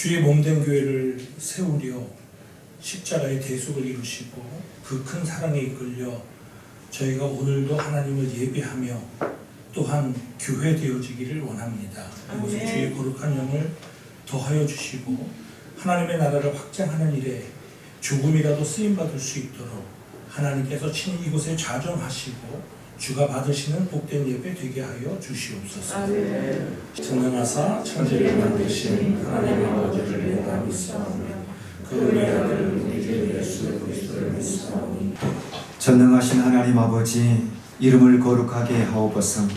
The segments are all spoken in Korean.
주의 몸된 교회를 세우려 십자가의 대속을 이루시고 그 큰 사랑에 이끌려 저희가 오늘도 하나님을 예배하며 또한 교회 되어지기를 원합니다. 이곳에. 주의 거룩한 영을 더하여 주시고 하나님의 나라를 확장하는 일에 조금이라도 쓰임 받을 수 있도록 하나님께서 친히 이곳에 좌정하시고 주가 받으시는 복된 예배 되게 하여 주시옵소서. 아멘. 전능하사 천지를 만드신 하나님 아버지를 내가 믿사오며 그 외아들 우리 주 예수 그리스도를 믿사오니 전능하신 하나님 아버지 이름을 거룩하게 하옵소서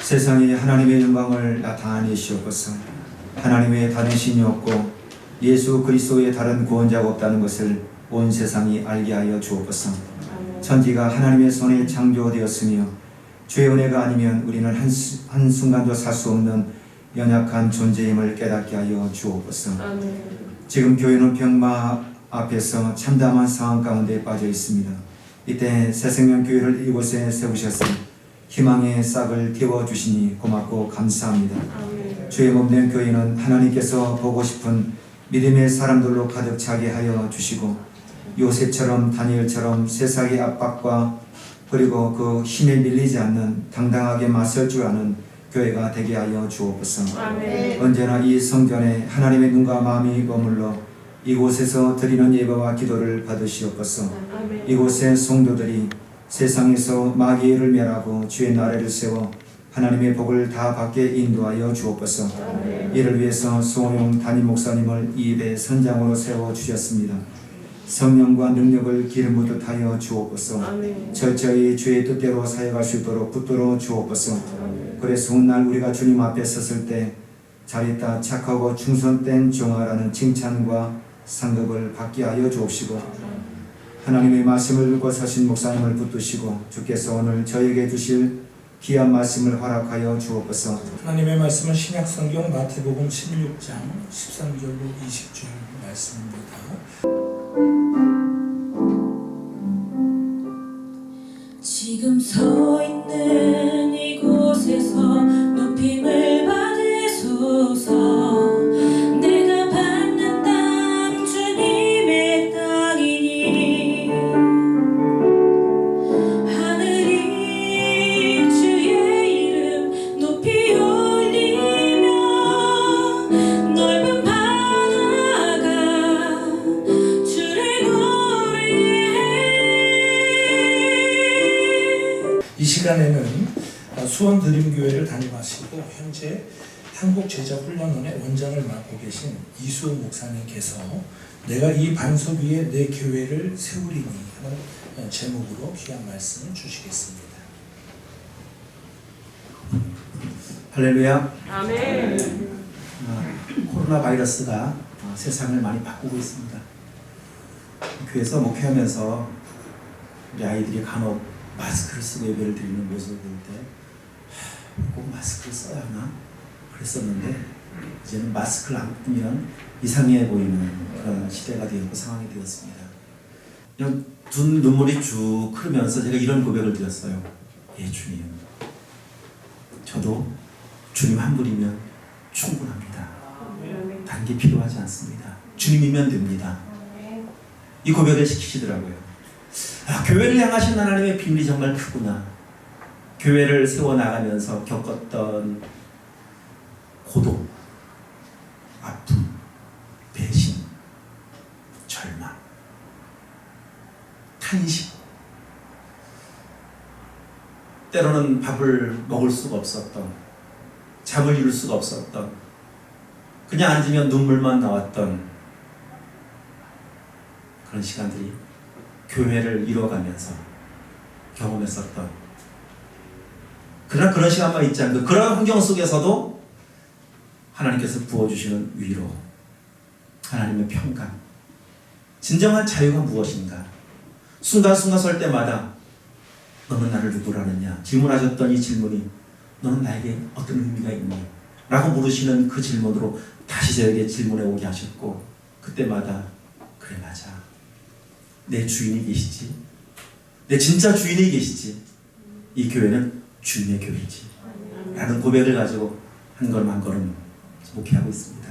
세상에 하나님의 영광을 나타내시옵소서 하나님의 다른 신이 없고 예수 그리스도의 다른 구원자가 없다는 것을 온 세상이 알게 하여 주옵소서 천지가 하나님의 손에 창조되었으며 주의 은혜가 아니면 우리는 한, 수- 한순간도 살 수 없는 연약한 존재임을 깨닫게 하여 주옵소서. 지금 교회는 병마 앞에서 참담한 상황 가운데 빠져 있습니다. 이때 새생명 교회를 이곳에 세우셔서 희망의 싹을 틔워 주시니 고맙고 감사합니다. 아멘. 주의 몸된 교회는 하나님께서 보고 싶은 믿음의 사람들로 가득 차게 하여 주시고 요셉처럼 다니엘처럼 세상의 압박과 그리고 그 힘에 밀리지 않는 당당하게 맞설 줄 아는 교회가 되게 하여 주옵소서. 아멘. 언제나 이 성전에 하나님의 눈과 마음이 머물러 이곳에서 드리는 예배와 기도를 받으시옵소서. 아멘. 이곳의 성도들이 세상에서 마귀를 멸하고 주의 나라를 세워 하나님의 복을 다 받게 인도하여 주옵소서. 아멘. 이를 위해서 소용 담임 목사님을 이 입의 선장으로 세워 주셨습니다. 성령과 능력을 기름 부듯 하여 주옵소서. 철저히 주의 뜻대로 사역할 수 있도록 붙들어 주옵소서. 그래서 훗날 우리가 주님 앞에 섰을 때 잘했다 착하고 충성된 종아라는 칭찬과 상급을 받게 하여 주옵시고 하나님의 말씀을 읽고 사신 목사님을 붙드시고 주께서 오늘 저에게 주실 귀한 말씀을 허락하여 주옵소서 하나님의 말씀은 신약 성경 마태복음 16장 13절로 20절 말씀입니다. 지금 서있 이 시간에는 수원 드림교회를 담임하시고 현재 한국제자훈련원의 원장을 맡고 계신 이수호 목사님께서 내가 이 반석 위에 내 교회를 세우리니 하는 제목으로 귀한 말씀을 주시겠습니다. 할렐루야. 아멘. 어, 코로나 바이러스가 어, 세상을 많이 바꾸고 있습니다. 교회에서 목회하면서 우리 아이들이 간혹 마스크를 쓰고 예배를 드리는 모습을 볼 때 꼭 마스크를 써야 하나 그랬었는데 이제는 마스크를 안 끼면 이상해 보이는 그런 시대가 되었고 상황이 되었습니다. 그냥 두 눈물이 쭉 흐르면서 제가 이런 고백을 드렸어요. 예 주님, 저도 주님 한 분이면 충분합니다. 단계 필요하지 않습니다. 주님이면 됩니다. 이 고백을 시키시더라고요. 아, 교회를 향하신 하나님의 비밀이 정말 크구나. 교회를 세워 나가면서 겪었던 고독, 아픔, 배신, 절망, 탄식. 때로는 밥을 먹을 수가 없었던, 잠을 이룰 수가 없었던, 그냥 앉으면 눈물만 나왔던 그런 시간들이 교회를 이뤄가면서 경험했었던 그러나 그런 시간만 있지 않고 그런 환경 속에서도 하나님께서 부어주시는 위로 하나님의 평강 진정한 자유가 무엇인가? 순간순간 설 때마다 너는 나를 누구로 하느냐? 질문하셨던 이 질문이 너는 나에게 어떤 의미가 있니? 라고 물으시는 그 질문으로 다시 저에게 질문해 오게 하셨고 그때마다 그래 맞아 내 주인이 계시지? 내 진짜 주인이 계시지? 이 교회는 주님의 교회지. 라는 고백을 가지고 한 걸음 한 걸음 목회하고 있습니다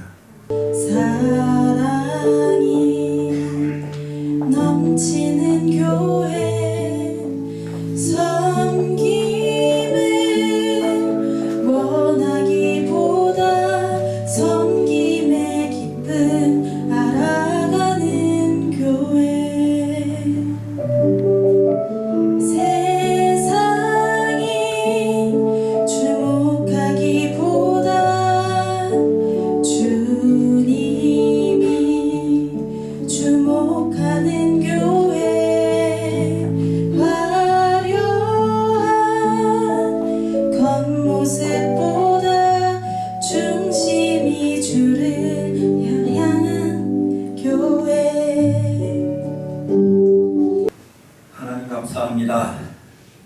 감사합니다.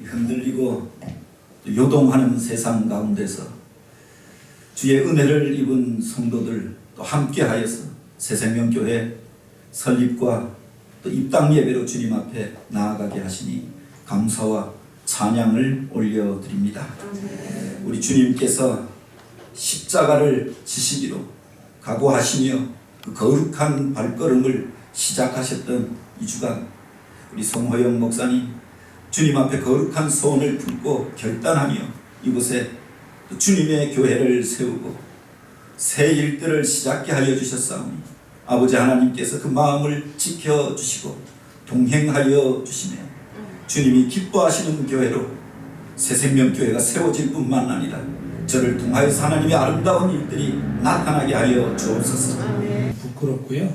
이 흔들리고 또 요동하는 세상 가운데서 주의 은혜를 입은 성도들 또 함께하여서 새생명교회 설립과 또 입당 예배로 주님 앞에 나아가게 하시니 감사와 찬양을 올려드립니다. 우리 주님께서 십자가를 지시기로 각오하시며 그 거룩한 발걸음을 시작하셨던 이 주간 우리 송호영 목사님 주님 앞에 거룩한 소원을 품고 결단하며 이곳에 또 주님의 교회를 세우고 새 일들을 시작게 하여 주셨사오니 아버지 하나님께서 그 마음을 지켜주시고 동행하여 주시네. 주님이 기뻐하시는 교회로 새 생명교회가 세워질 뿐만 아니라 저를 통하여서 하나님의 아름다운 일들이 나타나게 하여 주옵소서. 부끄럽고요.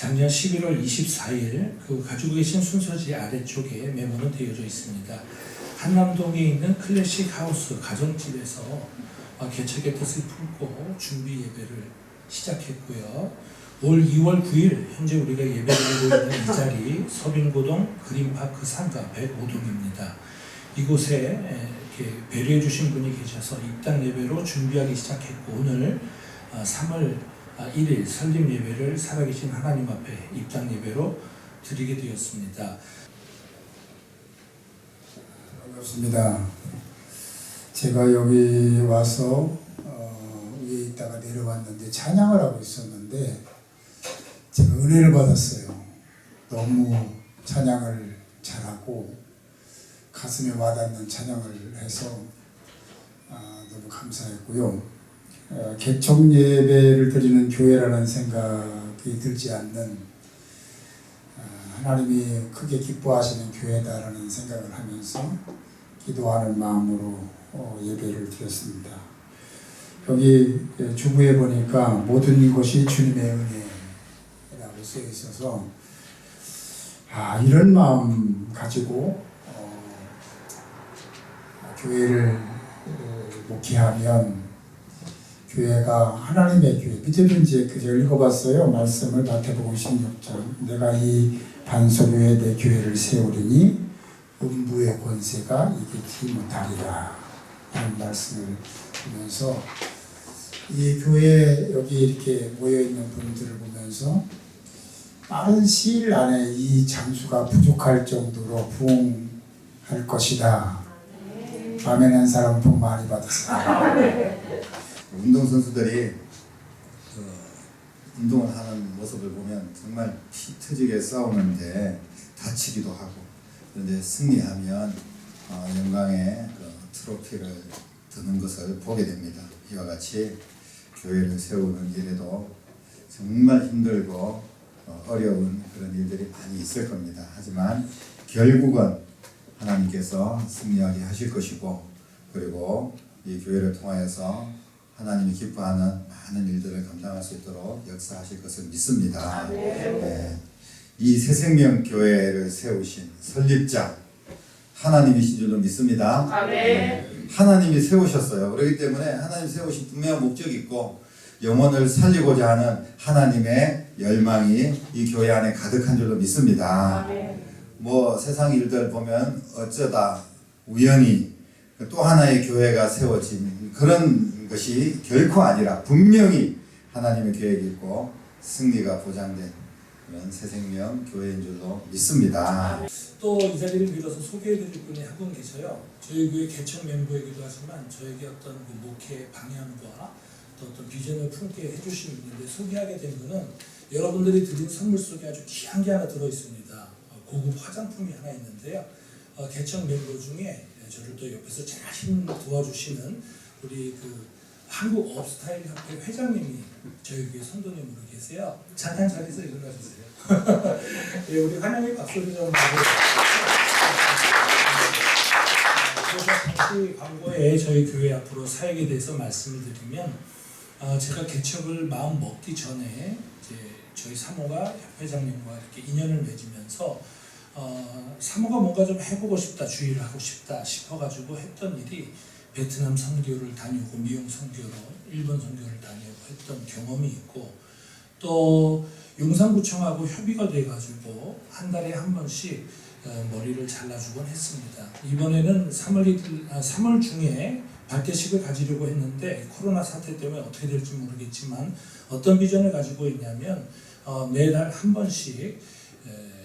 작년 11월 24일 그 가지고 계신 순서지 아래쪽에 메모는 되어져 있습니다. 한남동에 있는 클래식 하우스 가정집에서 어, 개척의 뜻을 품고 준비 예배를 시작했고요. 올 2월 9일 현재 우리가 예배를 드리고 있는 이 자리 서빙고동 그린파크 상가 105동입니다. 이곳에 배려해 주신 분이 계셔서 입당 예배로 준비하기 시작했고 오늘 어, 3월 1일 설립 예배를 살아계신 하나님 앞에 입당 예배로 드리게 되었습니다. 반갑습니다. 제가 여기 와서 어, 위에 있다가 내려왔는데 찬양을 하고 있었는데 제가 은혜를 받았어요. 너무 찬양을 잘하고 가슴에 와닿는 찬양을 해서 아, 너무 감사했고요. 어, 개척 예배를 드리는 교회라는 생각이 들지 않는 아, 하나님이 크게 기뻐하시는 교회다라는 생각을 하면서 기도하는 마음으로 어, 예배를 드렸습니다. 여기 예, 주부에 보니까 모든 것이 주님의 은혜라고 쓰여 있어서 아 이런 마음 가지고 어, 교회를 어, 목회하면 교회가 하나님의 교회 믿음인지 그저 읽어봤어요 말씀을 마태복음 16장 내가 이 반석위에 내 교회를 세우리니 음부의 권세가 이기지 못하리라 하는 말씀을 보면서 이 교회 여기 이렇게 모여 있는 분들을 보면서 빠른 시일 안에 이 장수가 부족할 정도로 부흥할 것이다. 한 사람 복 많이 받으세요. 운동선수들이 그 운동을 하는 모습을 보면 정말 피 터지게 싸우는데 다치기도 하고 그런데 승리하면 어, 영광의 그 트로피를 드는 것을 보게 됩니다. 이와 같이 교회를 세우는 일에도 정말 힘들고 어, 어려운 그런 일들이 많이 있을 겁니다. 하지만 결국은 하나님께서 승리하게 하실 것이고 그리고 이 교회를 통하여서 하나님이 기뻐하는 많은 일들을 감당할 수 있도록 역사하실 것을 믿습니다. 네. 이 새생명 교회를 세우신 설립자 하나님이신 줄로 믿습니다. 네. 하나님이 세우셨어요. 그렇기 때문에 하나님 세우신 분명한 목적이 있고 영혼을 살리고자 하는 하나님의 열망이 이 교회 안에 가득한 줄로 믿습니다. 뭐 세상 일들 보면 어쩌다 우연히 또 하나의 교회가 세워진 그런 것이 결코 아니라 분명히 하나님의 계획이 있고 승리가 보장된 그런 새생명 교회인 줄로 믿습니다. 또 이 자리를 빌어서 소개해드릴 분이 한 분 계셔요. 저희 교회 개척 멤버이기도 하지만 저에게 어떤 그 목회 방향과 또 어떤 비전을 품게 해주신 분인데 소개하게 된 거는 여러분들이 드린 선물 속에 아주 귀한 게 하나 들어 있습니다. 어, 고급 화장품이 하나 있는데요. 어, 개척 멤버 중에 저를 또 옆에서 잘 힘 도와주시는 우리 그 한국 업스타일 협회 회장님이 저희 교회 선도님으로 계세요. 잠깐 자리에서 일어나 주세요. 예, 우리 환영의 박수를 좀 그래서 잠시 광고에 저희 교회 앞으로 사역에 대해서 말씀을 드리면 어, 제가 개척을 마음 먹기 전에 이제 저희 사모가 회장님과 이렇게 인연을 맺으면서 어, 사모가 뭔가 좀 해보고 싶다 주의를 하고 싶다 싶어가지고 했던 일이 베트남 선교를 다녀오고 미용 선교로 일본 선교를 다녀오고 했던 경험이 있고 또 용산구청하고 협의가 돼가지고 한 달에 한 번씩 어, 머리를 잘라주곤 했습니다. 이번에는 3월 이틀, 아, 3월 중에 발대식을 가지려고 했는데 코로나 사태 때문에 어떻게 될지 모르겠지만 어떤 비전을 가지고 있냐면 어, 매달 한 번씩 에,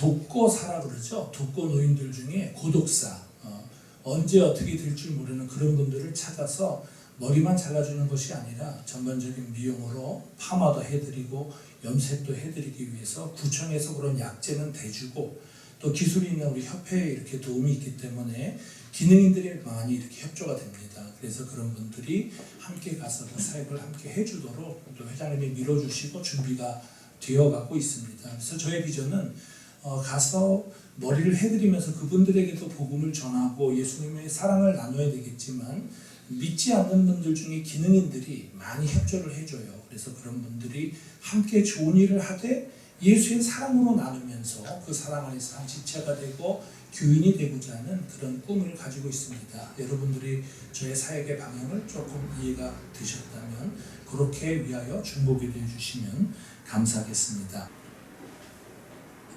독거사라 그러죠. 독거 노인들 중에 고독사 어, 언제 어떻게 될지 모르는 그런 분들을 찾아서 머리만 잘라주는 것이 아니라 전반적인 미용으로 파마도 해드리고 염색도 해드리기 위해서 구청에서 그런 약제는 대주고 또 기술이 있는 우리 협회에 이렇게 도움이 있기 때문에 기능인들이 많이 이렇게 협조가 됩니다. 그래서 그런 분들이 함께 가서 그 사역을 함께 해주도록 또 회장님이 밀어주시고 준비가 되어 가고 있습니다. 그래서 저의 비전은 어, 가서 머리를 해드리면서 그분들에게도 복음을 전하고 예수님의 사랑을 나눠야 되겠지만 믿지 않는 분들 중에 기능인들이 많이 협조를 해줘요. 그래서 그런 분들이 함께 좋은 일을 하되 예수의 사랑으로 나누면서 그 사랑 안에서 한 지체가 되고 교인이 되고자 하는 그런 꿈을 가지고 있습니다. 여러분들이 저의 사역의 방향을 조금 이해가 되셨다면 그렇게 위하여 중보기도 해 주시면 감사하겠습니다.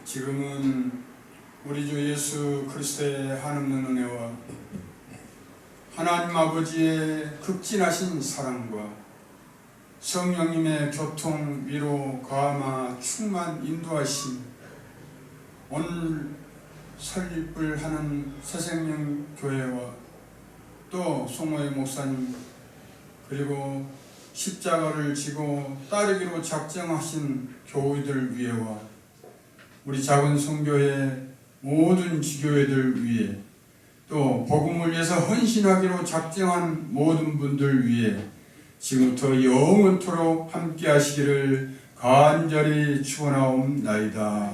지금은 우리 주 예수 그리스도의 한없는 은혜와 하나님 아버지의 극진하신 사랑과 성령님의 교통 위로 감화 충만 인도하심 오늘 설립을 하는 새생명 교회와 또 송호의 목사님 그리고 십자가를 지고 따르기로 작정하신 교우들 위에와 우리 작은 성교회 모든 지교회들 위해 또 복음을 위해서 헌신하기로 작정한 모든 분들 위해 지금부터 영원토록 함께 하시기를 간절히 축원하옵나이다.